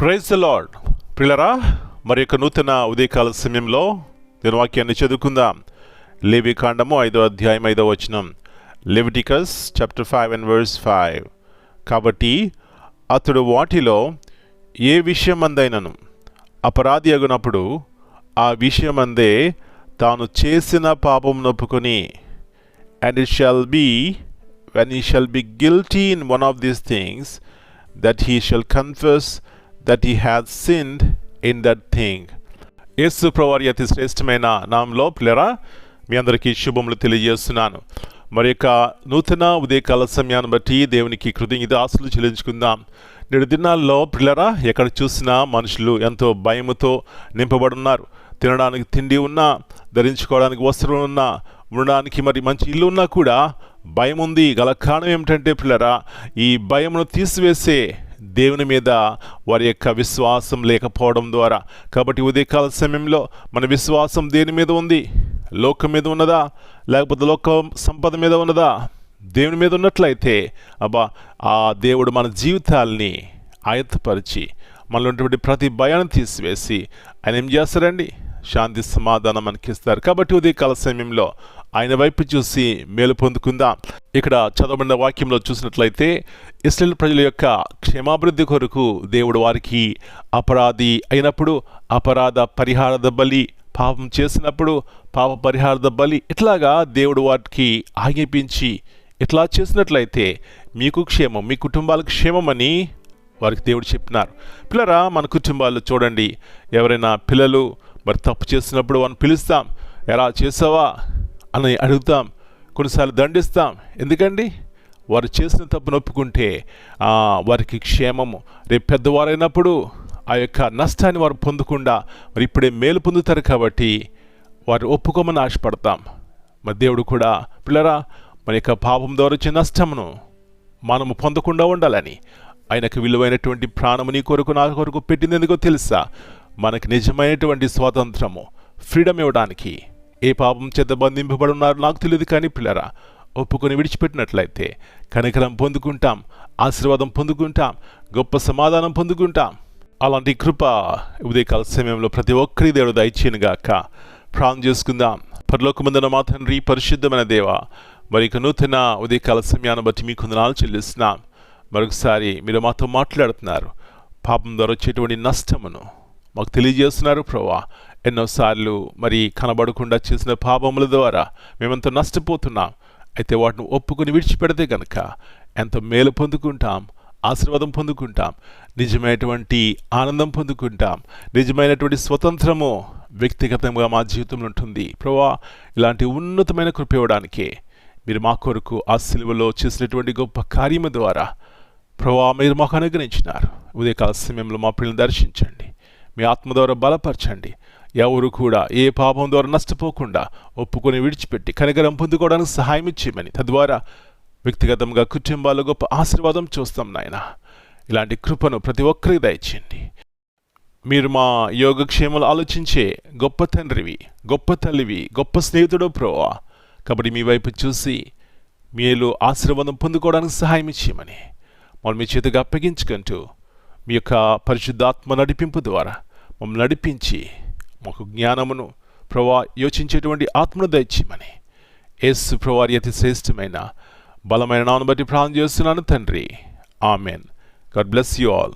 Praise lord ప్రిలరా మరి యొక్క నూతన ఉదయకాల సమయంలో నేను వాక్యాన్ని చదువుకుందాం. లేవి కాండము ఐదో అధ్యాయం ఐదో వచనం. Leviticus chapter five and verse five కాబట్టి అతడు వాటిలో ఏ విషయమందైనను? అపరాధి అగునప్పుడు ఆ విషయమందే తాను చేసిన పాపం నొప్పుకొని. And it shall be when he shall be guilty in one of these things that he shall confess that he hath sinned in that thing Yesu ప్రవారి అతి శ్రేష్టమైన నామంలో పిల్లరా మీ అందరికీ శుభములు తెలియజేస్తున్నాను. మరి యొక్క నూతన ఉదయకాల సమయాన్ని బట్టి దేవునికి కృతజ్ఞత ఆశలు చెల్లించుకుందాం. నేడు దినాల్లో పిల్లరా ఎక్కడ చూసినా మనుషులు ఎంతో భయముతో నింపబడున్నారు. తినడానికి తిండి ఉన్నా ధరించుకోవడానికి వస్త్రం ఉన్నా ఉండడానికి మరి మంచి ఇల్లు ఉన్నా కూడా భయం ఉంది గల కారణం ఏమిటంటే పిల్లరా ఈ భయమును తీసివేసే దేవుని మీద వారి యొక్క విశ్వాసం లేకపోవడం ద్వారా. కాబట్టి ఉదయకాల సమయంలో మన విశ్వాసం దేని మీద ఉంది? లోకం మీద ఉన్నదా? లేకపోతే లోక సంపద మీద ఉన్నదా? దేవుని మీద ఉన్నట్లయితే అబ్బా ఆ దేవుడు మన జీవితాల్ని ఆయత్తపరిచి మనలో ఉన్నటువంటి ప్రతి భయాన్ని తీసివేసి ఆయన ఏం చేస్తారండి? శాంతి సమాధానం మనకి ఇస్తారు కాబట్టి ఉదయకాల సమయంలో ఆయన వైపు చూసి మేలు పొందుకుందాం. ఇక్కడ చదవబడిన వాక్యంలో చూసినట్లయితే ఇస్రాయల్ ప్రజల యొక్క క్షేమాభివృద్ధి కొరకు దేవుడు వారికి అపరాధి అయినప్పుడు అపరాధ పరిహార బలి పాపం చేసినప్పుడు పాప పరిహార బలి ఇట్లాగా దేవుడు వారికి ఆజ్ఞాపించి ఇట్లా చేసినట్లయితే మీకు క్షేమం మీ కుటుంబాలకు క్షేమమని వారికి దేవుడు చెప్పినారు. పిల్లరా మన కుటుంబాల్లో చూడండి ఎవరైనా పిల్లలు మరి తప్పు చేసినప్పుడు వారిని పిలుస్తాం ఎలా చేసావా? అని అడుగుతాం. కొన్నిసార్లు దండిస్తాం. ఎందుకండి? వారు చేసిన తప్పును ఒప్పుకుంటే వారికి క్షేమము. రేపు పెద్దవారైనప్పుడు ఆ యొక్క నష్టాన్ని వారు పొందకుండా మరి ఇప్పుడే మేలు పొందుతారు కాబట్టి వారు ఒప్పుకోమని ఆశపడతాం. మరి దేవుడు కూడా పిల్లరా మన యొక్క పాపం ద్వారా వచ్చే నష్టమును మనము పొందకుండా ఉండాలని ఆయనకు విలువైనటువంటి ప్రాణము నీ కొరకు నా కొరకు పెట్టింది ఎందుకో తెలుసా? మనకి నిజమైనటువంటి స్వాతంత్రము ఫ్రీడమ్ ఇవ్వడానికి. ఏ పాపం చేత బంధింపబడున్నారు నాకు తెలియదు కానీ పిల్లరా ఒప్పుకొని విడిచిపెట్టినట్లయితే కనికరం పొందుకుంటాం ఆశీర్వాదం పొందుకుంటాం గొప్ప సమాధానం పొందుకుంటాం. అలాంటి కృప ఉదయకాల సమయంలో ప్రతి ఒక్కరి దేవుడు దయచేయనుగాక. ప్రాణం చేసుకుందాం. పరలోకమందున మా తండ్రి పరిశుద్ధమైన దేవ మరి ఇక నూతన ఉదయకాల సమయాన్ని బట్టి మీకు వందనాలు చెల్లిస్తున్నాం. మరొకసారి మీరు మాతో మాట్లాడుతున్నారు. పాపం ద్వారా వచ్చేటువంటి నష్టమును మాకు తెలియజేస్తున్నారు ప్రభా ఎన్నోసార్లు మరి కనబడకుండా చేసిన పాపముల ద్వారా మేమంతా నష్టపోతున్నాం. అయితే వాటిని ఒప్పుకొని విడిచిపెడితే గనక ఎంత మేలు పొందుకుంటాం ఆశీర్వాదం పొందుకుంటాం నిజమైనటువంటి ఆనందం పొందుకుంటాం నిజమైనటువంటి స్వతంత్రము వ్యక్తిగతంగా మా జీవితంలో ఉంటుంది. ప్రభా ఇలాంటి ఉన్నతమైన కృప ఇవ్వడానికే మీరు మా కొరకు ఆ సిలువలో చేసినటువంటి గొప్ప కార్యము ద్వారా ప్రభా మీరు మాకు అనుగ్రహించినారు. ఉదయకాల సమయంలో మా పిల్లల్ని దర్శించండి. మీ ఆత్మ ద్వారా బలపరచండి. ఎవరు కూడా ఏ పాపం ద్వారా నష్టపోకుండా ఒప్పుకొని విడిచిపెట్టి కనికరం పొందుకోవడానికి సహాయం ఇచ్చేయమని. తద్వారా వ్యక్తిగతంగా కుటుంబాల్లో గొప్ప ఆశీర్వాదం చూస్తాం నాయన. ఇలాంటి కృపను ప్రతి ఒక్కరికి దయచేయండి. మీరు మా యోగక్షేమాలు ఆలోచించే గొప్ప తండ్రివి గొప్ప తల్లివి గొప్ప స్నేహితుడు ప్రోవా కాబట్టి మీ వైపు చూసి మీలో ఆశీర్వాదం పొందుకోవడానికి సహాయం ఇచ్చేయమని. మనం మీ చేతికి అప్పగించుకుంటూ మీ యొక్క పరిశుద్ధాత్మ నడిపింపు ద్వారా మమ్మల్ని నడిపించి మాకు జ్ఞానమును ప్రభా యోచించేటువంటి ఆత్మను దయచేయమని. యేసు ప్రవారి అతి శ్రేష్టమైన బలమైన నాను బట్టి ప్రాణం చేస్తున్నాను తండ్రి. Amen. God bless you all.